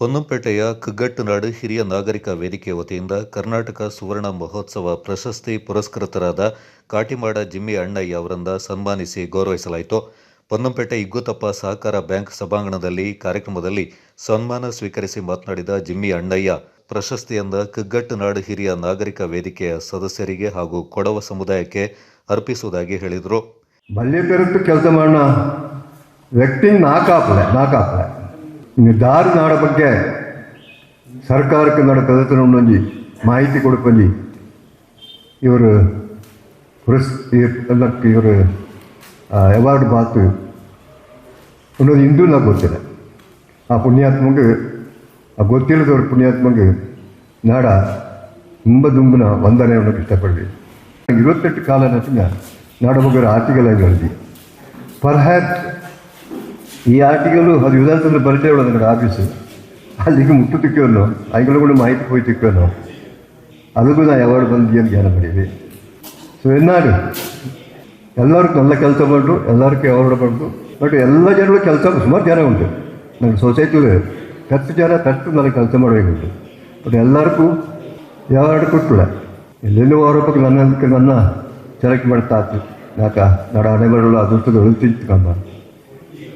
ಪೊನ್ನಂಪೇಟೆಯ ಕಗ್ಗಟ್ಟುನಾಡು ಹಿರಿಯ ನಾಗರಿಕ ವೇದಿಕೆ ವತಿಯಿಂದ ಕರ್ನಾಟಕ ಸುವರ್ಣ ಮಹೋತ್ಸವ ಪ್ರಶಸ್ತಿ ಪುರಸ್ಕೃತರಾದ ಕಾಟಿಮಾಡ ಜಿಮ್ಮಿ ಅಣ್ಣಯ್ಯ ಅವರನ್ನ ಸನ್ಮಾನಿಸಿ ಗೌರವಿಸಲಾಯಿತು. ಪೊನ್ನಂಪೇಟೆ ಇಗ್ಗುತಪ್ಪ ಸಹಕಾರ ಬ್ಯಾಂಕ್ ಸಭಾಂಗಣದಲ್ಲಿ ಕಾರ್ಯಕ್ರಮದಲ್ಲಿ ಸನ್ಮಾನ ಸ್ವೀಕರಿಸಿ ಮಾತನಾಡಿದ ಜಿಮ್ಮಿ ಅಣ್ಣಯ್ಯ ಪ್ರಶಸ್ತಿಯಿಂದ ಕಗ್ಗಟ್ಟುನಾಡು ಹಿರಿಯ ನಾಗರಿಕ ವೇದಿಕೆಯ ಸದಸ್ಯರಿಗೆ ಹಾಗೂ ಕೊಡವ ಸಮುದಾಯಕ್ಕೆ ಅರ್ಪಿಸುವುದಾಗಿ ಹೇಳಿದರು. ಕೆಲಸ ಮಾಡೋಣ. ವ್ಯಕ್ತಿ ನಾಕಾಪಲೆ ನಾಕಾಪಲೆ ಇನ್ನು ದಾರಿನಾಡ ಬಗ್ಗೆ ಸರ್ಕಾರಕ್ಕೆ ನಡತದತ್ರ ಒಂಜಿ ಮಾಹಿತಿ ಕೊಡುಕೊಂಜಿ. ಇವರು ಪುರಸ್ ಇವರು ಅವಾರ್ಡ್ ಬಾತು ಅನ್ನೋದು ಇಂದೂ ನಾವು ಗೊತ್ತಿಲ್ಲ. ಆ ಪುಣ್ಯಾತ್ಮಗೆ, ಆ ಗೊತ್ತಿಲ್ಲದವ್ರ ಪುಣ್ಯಾತ್ಮಗೆ ನಾಡ ತುಂಬ ದುಂಬನ ವಂದನೆಯನ್ನು ಇಷ್ಟಪಡ್ವಿ ಇವತ್ತೆಂಟು ಕಾಲ ನಟಿನ ನಾಡ ಆರ್ಟಿಕಲ್ ಆರ್ಥಿಕ ಲೈಬ್ರರಿ ಪರ್ಹ್ಯಾಪ್ ഈ ആർട്ടിക്കൽ അത് യുവതാസത്തിൽ പരിചയം ഉള്ളത് നിങ്ങളുടെ ആഫീസ് ಅಲ್ಲಿಗೆ ಮುಟ್ಟು ತಿಕ್ಕವನು ಅವುಗಳ ಕೂಡ ಮಾಹಿತಿ ಹೋಗಿ ತಿಕ್ಕವನು ಅದಕ್ಕೂ ನಾ ಯಾವಾಗ ಬಂದು ಅಂತ ಜ್ಞಾನ ಮಾಡೀವಿ ಸೊ ಎನ್ನಾಡು ಎಲ್ಲರಿಗೂ നല്ല ಕೆಲಸ ಬಂದು ಎಲ್ಲರಿಗೂ ಅವಾರ್ಡ್ ಬಂದು ಬಟ್ ಎಲ್ಲ ಜನರು ಕೆಲಸ ಸುಮಾರು ಜನ ಉಂಟು ನಮ್ಮ ಸೊಸೈಟಿಲಿ ಹತ್ತು ಜನ ತಟ್ಟು ನನಗೆ ಕೆಲಸ ಮಾಡಬೇಕುಂಟು ಬಟ್ ಎಲ್ಲರಿಗೂ ಯಾವಾರ್ಡ್ ಕೊಟ್ಟಿಲ್ಲ ಎಲ್ಲೆಲ್ಲೋ ಆರೋಪಕ್ಕೆ ನನ್ನದಕ್ಕೆ ನನ್ನ ಸೆಲೆಕ್ಟ್ ಮಾಡ್ತಾ ಆಯ್ತು ನಾಕ ನಡ ಹಣೆ ಬರಲು ಅದೃಷ್ಟದ ತಿಂತ್ಕೊಂಬ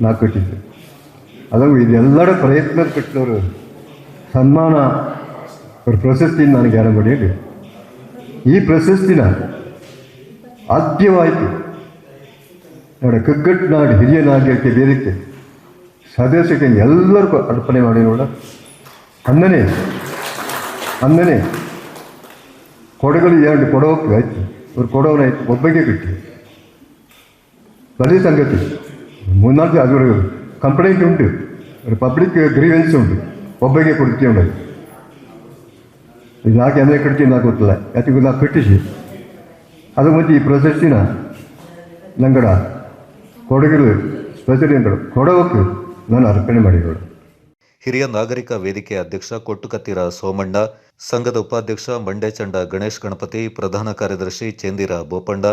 ನಾ ಕೊಟ್ಟಿದ್ದೆ ಅದಂಗೆ ಇದೆಲ್ಲರ ಪ್ರಯತ್ನ ಕಟ್ಟಿದವರು ಸನ್ಮಾನ ಅವ್ರ ಪ್ರಶಸ್ತಿ ನನಗೆ ಯಾರು ಬಡಿಯಲಿ ಈ ಪ್ರಶಸ್ತಿನ ಆದ್ಯವಾಯಿತು. ನೋಡ ಕಗ್ಗಟ್ಟನಾಡು ಹಿರಿಯ ನಾಗರಿಕ ಬೇರೆಕ್ಕೆ ಸದಸ್ಯಕ್ಕೆ ಎಲ್ಲರಿಗೂ ಅರ್ಪಣೆ ಮಾಡಿ ನೋಡ. ಅಂದನೇ ಅಂದನೇ ಕೊಡಗಲು ಎರಡು ಕೊಡೋಕೆ ಆಯ್ತು. ಇವ್ರು ಕೊಡೋನಾಯ್ತು ಒಬ್ಬಗೆ ಬಿಟ್ಟು ಬರೀ ಸಂಗತಿ. ಮೂರ್ನಾಲ್ಕು ಅದರ ಕಂಪ್ಲೇಂಟ್ ಉಂಟು ഒരു ಪಬ್ಲಿಕ್ ಗ್ರೀವೆನ್ಸ್ ಉಂಟು ಒಬ್ಬಗೆ ಕೊಡ್ತೀವಿ ಉಂಟು ಇದು ಯಾಕೆ ಅಂದರೆ ಕಟ್ತೀನಿ నాకు ಗೊತ್ತಿಲ್ಲ ಯಾಕೆ ನಾ ಕಟ್ಟಿಸಿ ಅದು ಮತ್ತು ಈ ಪ್ರಶಸ್ತಿನ ನಂಗಡ ಕೊಡಗಲು ಸ್ಪೆಷಲಿಗಳು ಕೊಡೋಕೆ ನಾನು ಅರ್ಪಣೆ ಮಾಡಿಗಳು ಹಿರಿಯ ನಾಗರಿಕ ವೇದಿಕೆ ಅಧ್ಯಕ್ಷ ಕೊಟ್ಟುಕತ್ತಿರ ಸೋಮಣ್ಣ ಸಂಘದ ಉಪಾಧ್ಯಕ್ಷ ಮಂಡ್ಯಚಂಡ ಗಣೇಶ್ ಗಣಪತಿ ಪ್ರಧಾನ ಕಾರ್ಯದರ್ಶಿ ಚೇಂದಿರ ಬೋಪಣ್ಣ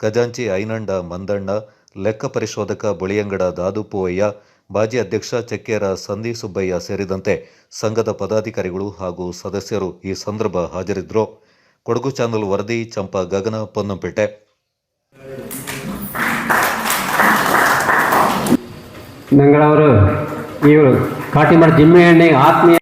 ಖಜಾಂಚಿ ಐನಂಡ ಮಂದಣ್ಣ ಲೆಕ್ಕ ಪರಿಶೋಧಕ ಬುಳಿಯಂಗಡ ದಾದುಪೂವಯ್ಯ ಮಾಜಿ ಅಧ್ಯಕ್ಷ ಚಕ್ಕೇರ ಸಂದಿ ಸುಬ್ಬಯ್ಯ ಸೇರಿದಂತೆ ಸಂಘದ ಪದಾಧಿಕಾರಿಗಳು ಹಾಗೂ ಸದಸ್ಯರು ಈ ಸಂದರ್ಭ ಹಾಜರಿದ್ದರು. ಕೊಡಗು ಚಾನಲ್ ವರದಿ, ಚಂಪಾ ಗಗನ, ಪೊನ್ನಂಪೇಟೆ. ನಂಗಳವರು ಇವರು ಕಾಟಿಮರ ಜಿಮ್ಮೆ ಎಣ್ಣೆ ಆತ್ಮೀಯ